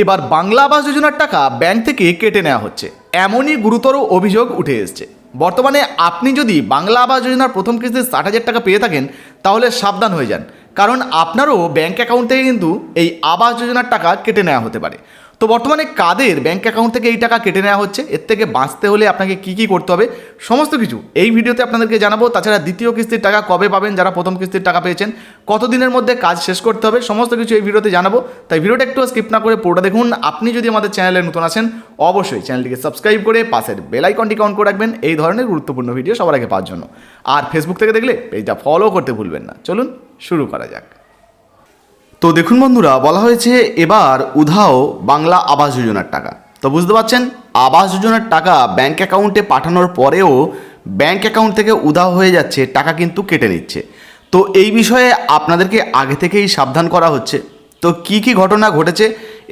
এবার বাংলা আবাস যোজনার টাকা ব্যাংক থেকে কেটে নেওয়া হচ্ছে। এমনই গুরুতর অভিযোগ উঠে এসছে। বর্তমানে আপনি যদি বাংলা আবাস যোজনার প্রথম কিস্তি ষাট হাজার টাকা পেয়ে থাকেন, তাহলে সাবধান হয়ে যান। কারণ আপনারও ব্যাঙ্ক অ্যাকাউন্ট থেকে কিন্তু এই আবাস যোজনার টাকা কেটে নেওয়া হতে পারে। তো বর্তমানে কাদের ব্যাঙ্ক অ্যাকাউন্ট থেকে এই টাকা কেটে নেওয়া হচ্ছে? এর থেকে বাঁচতে হলে আপনাকে কি কি করতে হবে? সমস্ত কিছু এই ভিডিওতে আপনাদেরকে জানাব। তাছাড়া দ্বিতীয় কিস্তির টাকা কবে পাবেন? যারা প্রথম কিস্তির টাকা পেয়েছেন, কতদিনের মধ্যে কাজ শেষ করতে হবে? সমস্ত কিছু এই ভিডিওতে জানাব। তাই ভিডিওটা একটু স্কিপ না করে পুরোটা দেখুন। আপনি যদি আমাদের চ্যানেলে নতুন আছেন, অবশ্যই চ্যানেলটিকে সাবস্ক্রাইব করে পাশের বেল আইকনটিকে অন করে রাখবেন। এই ধরনের গুরুত্বপূর্ণ ভিডিও সবার আগে পাওয়ার জন্য। আর ফেসবুক থেকে দেখলে পেজটা ফলো করতে ভুলবেন না। চলুন শুরু করা যাক। তো দেখুন বন্ধুরা, বলা হয়েছে এবার উধাও বাংলা আবাস যোজনার টাকা। তো বুঝতে পারছেন, আবাস যোজনার টাকা ব্যাংক অ্যাকাউন্টে পাঠানোর পরেও ব্যাংক অ্যাকাউন্ট থেকে উধাও হয়ে যাচ্ছে, টাকা কিন্তু কেটে নিচ্ছে। তো এই বিষয়ে আপনাদেরকে আগে থেকেই সাবধান করা হচ্ছে। তো কি কি ঘটনা ঘটেছে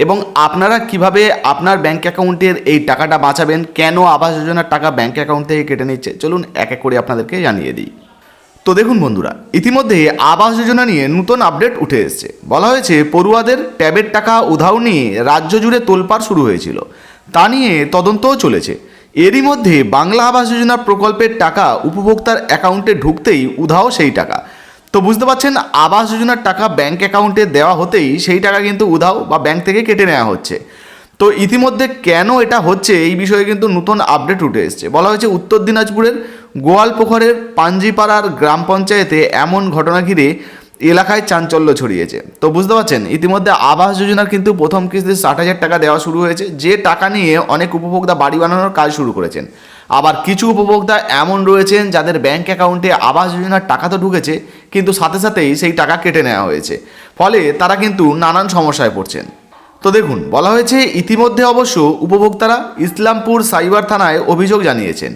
এবং আপনারা কীভাবে আপনার ব্যাংক অ্যাকাউন্টের এই টাকাটা বাঁচাবেন, কেন আবাস যোজনার টাকা ব্যাংক অ্যাকাউন্ট থেকে কেটে নিচ্ছে, চলুন এক এক করে আপনাদেরকে জানিয়ে দিই। তো দেখুন বন্ধুরা, ইতিমধ্যে আবাস যোজনা নিয়ে নতুন আপডেট উঠে এসেছে। বলা হয়েছে, পড়ুয়াদের ট্যাবের টাকা উধাও নিয়ে রাজ্য জুড়ে তোলপাড় শুরু হয়েছিল। তা নিয়ে তদন্তও চলেছে। এরই মধ্যে বাংলা আবাস যোজনা প্রকল্পের টাকা উপভোক্তার অ্যাকাউন্টে ঢুকতেই উধাও সেই টাকা। তো বুঝতে পারছেন, আবাস যোজনার টাকা ব্যাংক অ্যাকাউন্টে দেওয়া হতেই সেই টাকা কিন্তু উধাও বা ব্যাংক থেকে কেটে নেওয়া হচ্ছে। তো ইতিমধ্যে কেন এটা হচ্ছে এই বিষয়ে কিন্তু নতুন আপডেট উঠে এসছে। বলা হয়েছে, উত্তর দিনাজপুরের গোয়ালপোখরের পাঞ্জিপাড়ার গ্রাম পঞ্চায়েতে এমন ঘটনা ঘিরে এলাকায় চাঞ্চল্য ছড়িয়েছে। তো বুঝতে পারছেন, ইতিমধ্যে আবাস যোজনার কিন্তু প্রথম কিস্তির ষাট হাজার টাকা দেওয়া শুরু হয়েছে। যে টাকা নিয়ে অনেক উপভোক্তা বাড়ি বানানোর কাজ শুরু করেছেন। আবার কিছু উপভোক্তা এমন রয়েছেন যাদের ব্যাংক অ্যাকাউন্টে আবাস যোজনার টাকা তো ঢুকেছে, কিন্তু সাথে সাথেই সেই টাকা কেটে নেওয়া হয়েছে। ফলে তারা কিন্তু নানান সমস্যায় পড়ছেন। তো দেখুন, বলা হয়েছে ইতিমধ্যে অবশ্য উপভোক্তারা ইসলামপুর সাইবার থানায় অভিযোগ জানিয়েছেন।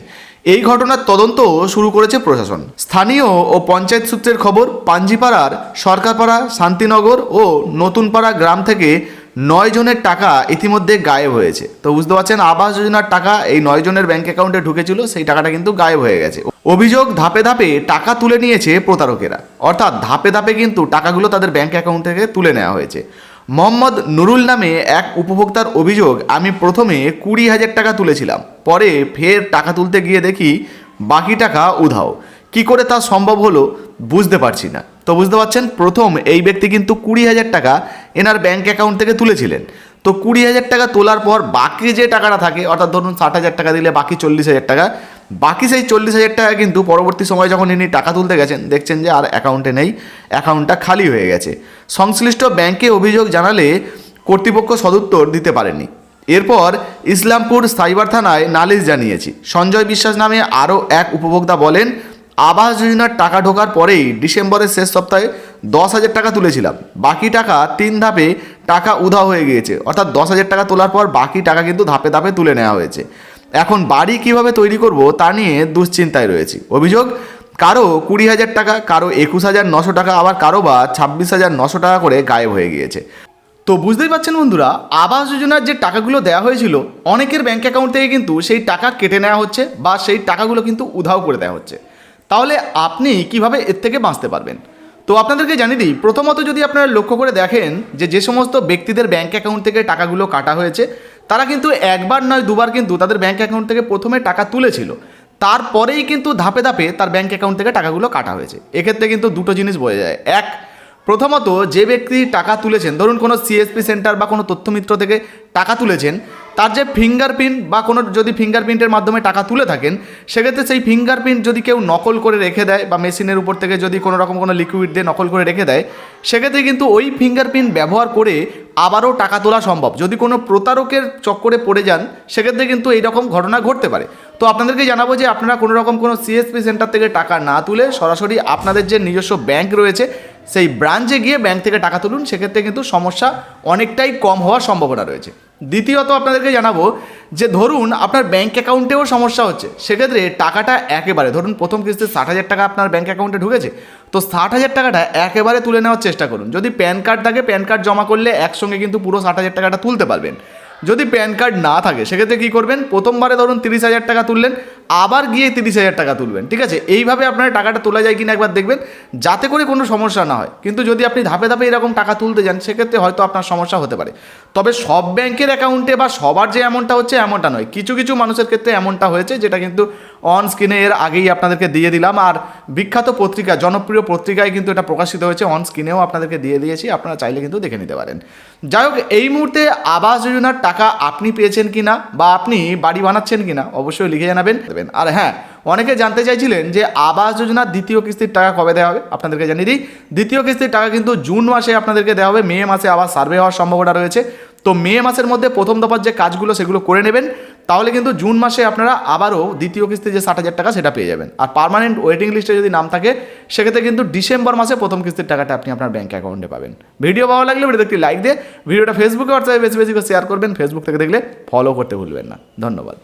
এই ঘটনার তদন্ত শুরু করেছে প্রশাসন। স্থানীয় ও পঞ্চায়েত সূত্রের খবর, পাঞ্জিপাড়ার সরকারপাড়া, শান্তিনগর ও নতুনপাড়া গ্রাম থেকে নয় জনের টাকা ইতিমধ্যে গায়েব হয়েছে। তো বুঝতে পারছেন, আবাস যোজনার টাকা এই নয় জনের ব্যাংক অ্যাকাউন্টে ঢুকেছিল, সেই টাকাটা কিন্তু গায়েব হয়ে গেছে। অভিযোগ ধাপে ধাপে টাকা তুলে নিয়েছে প্রতারকেরা। অর্থাৎ ধাপে ধাপে কিন্তু টাকাগুলো তাদের ব্যাংক অ্যাকাউন্ট থেকে তুলে নেওয়া হয়েছে। মোহাম্মদ নুরুল নামে এক উপভোক্তার অভিযোগ, আমি প্রথমে কুড়ি হাজার টাকা তুলেছিলাম, পরে ফের টাকা তুলতে গিয়ে দেখি বাকি টাকা উধাও। কি করে তা সম্ভব হলো বুঝতে পারছি না। তো বুঝতে পারছেন, প্রথম এই ব্যক্তি কিন্তু কুড়ি হাজার টাকা এনার ব্যাঙ্ক অ্যাকাউন্ট থেকে তুলেছিলেন। তো কুড়ি হাজার টাকা তোলার পর বাকি যে টাকাটা থাকে, অর্থাৎ ধরুন ষাট হাজার টাকা দিলে বাকি চল্লিশ হাজার টাকা বাকি সেই চল্লিশ হাজার টাকা কিন্তু পরবর্তী সময় যখন ইনি টাকা তুলতে গেছেন, দেখছেন যে আর অ্যাকাউন্টে নেই অ্যাকাউন্টটা খালি হয়ে গেছে। সংশ্লিষ্ট ব্যাংকে অভিযোগ জানালে কর্তৃপক্ষ সদুত্তর দিতে পারেনি এরপর ইসলামপুর সাইবার থানায় নালিশ জানিয়েছি। সঞ্জয় বিশ্বাস নামে আরও এক উপভোক্তা বলেন, আবাস যোজনার টাকা ঢোকার পরেই ডিসেম্বরের শেষ সপ্তাহে দশ হাজার টাকা তুলেছিলাম। বাকি টাকা তিন ধাপে টাকা উধাও হয়ে গিয়েছে। অর্থাৎ দশ হাজার টাকা তোলার পর বাকি টাকা কিন্তু ধাপে ধাপে তুলে নেওয়া হয়েছে। এখন বাড়ি কীভাবে তৈরি করব তা নিয়ে দুশ্চিন্তায় রয়েছি। অভিযোগ, কারও কুড়ি হাজার টাকা, কারও একুশ হাজার নশো টাকা, আবার কারও বা ছাব্বিশ হাজার নশো টাকা করে গায়েব হয়ে গিয়েছে। তো বুঝতেই পারছেন বন্ধুরা, আবাস যোজনার যে টাকাগুলো দেওয়া হয়েছিল, অনেকের ব্যাঙ্ক অ্যাকাউন্ট থেকে কিন্তু সেই টাকা কেটে নেওয়া হচ্ছে বা সেই টাকাগুলো কিন্তু উধাও করে দেওয়া হচ্ছে। তাহলে আপনি কীভাবে এর থেকে বাঁচতে পারবেন? তো আপনাদেরকে জানিয়ে দিই, প্রথমত যদি আপনারা লক্ষ্য করে দেখেন যে যে সমস্ত ব্যক্তিদের ব্যাঙ্ক অ্যাকাউন্ট থেকে টাকাগুলো কাটা হয়েছে তারা কিন্তু একবার নয় দুবার কিন্তু তাদের ব্যাঙ্ক অ্যাকাউন্ট থেকে প্রথমে টাকা তুলেছিল। তারপরেই কিন্তু ধাপে ধাপে তার ব্যাঙ্ক অ্যাকাউন্ট থেকে টাকাগুলো কাটা হয়েছে। এক্ষেত্রে কিন্তু দুটো জিনিস বোঝা যায়। এক, প্রথমত যে ব্যক্তি টাকা তুলেছেন, ধরুন কোনো সিএসপি সেন্টার বা কোনো তথ্যমিত্র থেকে টাকা তুলেছেন তার যে ফিঙ্গারপ্রিন্ট বা কোনো যদি ফিঙ্গারপ্রিন্টের মাধ্যমে টাকা তুলে থাকেন, সেক্ষেত্রে সেই ফিঙ্গারপ্রিন্ট যদি কেউ নকল করে রেখে দেয় বা মেশিনের উপর থেকে যদি কোনো রকম কোনো লিকুইড দিয়ে নকল করে রেখে দেয়, সেক্ষেত্রে কিন্তু ওই ফিঙ্গারপ্রিন্ট ব্যবহার করে আবারও টাকা তোলা সম্ভব। যদি কোনো প্রতারকের চক্করে পড়ে যান, সেক্ষেত্রে কিন্তু এইরকম ঘটনা ঘটতে পারে। তো আপনাদেরকে জানাব যে আপনারা কোনো রকম কোনো সিএসপি সেন্টার থেকে টাকা না তুলে সরাসরি আপনাদের যে নিজস্ব ব্যাংক রয়েছে, সেই ব্রাঞ্চে গিয়ে ব্যাংক থেকে টাকা তুলুন, সেক্ষেত্রে কিন্তু সমস্যা অনেকটাই কম হওয়ার সম্ভাবনা রয়েছে। দ্বিতীয়ত আপনাদেরকে জানাব যে ধরুন আপনার ব্যাঙ্ক অ্যাকাউন্টেও সমস্যা হচ্ছে, সেক্ষেত্রে টাকাটা একেবারে, ধরুন প্রথম কিস্তি ষাট হাজার টাকা আপনার ব্যাঙ্ক অ্যাকাউন্টে ঢুকেছে, তো ষাট হাজার টাকাটা একেবারে তুলে নেওয়ার চেষ্টা করুন। যদি প্যান কার্ড থাকে প্যান কার্ড জমা করলে একসঙ্গে কিন্তু পুরো ষাট হাজার টাকাটা তুলতে পারবেন। যদি প্যান কার্ড না থাকে, সেক্ষেত্রে কী করবেন? প্রথমবারে ধরুন তিরিশ হাজার টাকা তুললেন আবার গিয়ে তিরিশ হাজার টাকা তুলবেন, ঠিক আছে? এইভাবে আপনার টাকাটা তোলা যায় কিনা একবার দেখবেন, যাতে করে কোনো সমস্যা না হয়। কিন্তু যদি আপনি ধাপে ধাপে এরকম টাকা তুলতে যান, সেক্ষেত্রে হয়তো আপনার সমস্যা হতে পারে। তবে সব ব্যাংকের অ্যাকাউন্টে বা সবার যে এমনটা হচ্ছে, এমনটা নয়। কিছু কিছু মানুষের ক্ষেত্রে এমনটা হয়েছে, যেটা কিন্তু অন স্ক্রিনে এর আগেই আপনাদেরকে দিয়ে দিলাম। আর বিখ্যাত পত্রিকা, জনপ্রিয় পত্রিকায় কিন্তু এটা প্রকাশিত হয়েছে, অন স্ক্রিনেও আপনাদেরকে দিয়ে দিয়েছি, আপনারা চাইলে কিন্তু দেখে নিতে পারেন। যাই হোক, এই মুহূর্তে আবাস যোজনার টাকা আপনি পেয়েছেন কি না বা আপনি বাড়ি বানাচ্ছেন কি না অবশ্যই লিখে জানাবেন। দেবেন। আর হ্যাঁ অনেকে জানতে চাইছিলেন যে আবাস যোজনার দ্বিতীয় কিস্তির টাকা কবে দেওয়া হবে? আপনাদেরকে জানিয়ে দিই, দ্বিতীয় কিস্তির টাকা কিন্তু জুন মাসে আপনাদেরকে দেওয়া হবে। মে মাসে আবার সার্ভে হওয়ার সম্ভাবনা রয়েছে। তো মে মাসের মধ্যে প্রথম দফার যে কাজগুলো, সেগুলো করে নেবেন। তাহলে কিন্তু জুন মাসে আপনারা আবারও দ্বিতীয় কিস্তি যে ষাট হাজার টাকা, সেটা পেয়ে যাবেন। আর পার্মানেন্ট ওয়েটিং লিস্টে যদি নাম থাকে, সেক্ষেত্রে কিন্তু ডিসেম্বর মাসে প্রথম কিস্তির টাকাটা আপনি আপনার ব্যাঙ্ক অ্যাকাউন্টে পাবেন। ভিডিও ভালো লাগলে ভিডিওতে একটি লাইক দিয়ে, ভিডিওটা ফেসবুকে হোয়াটসঅ্যাপে বেশি বেশি শেয়ার করবেন। ফেসবুক থেকে দেখলে ফলো করতে ভুলবেন না। ধন্যবাদ।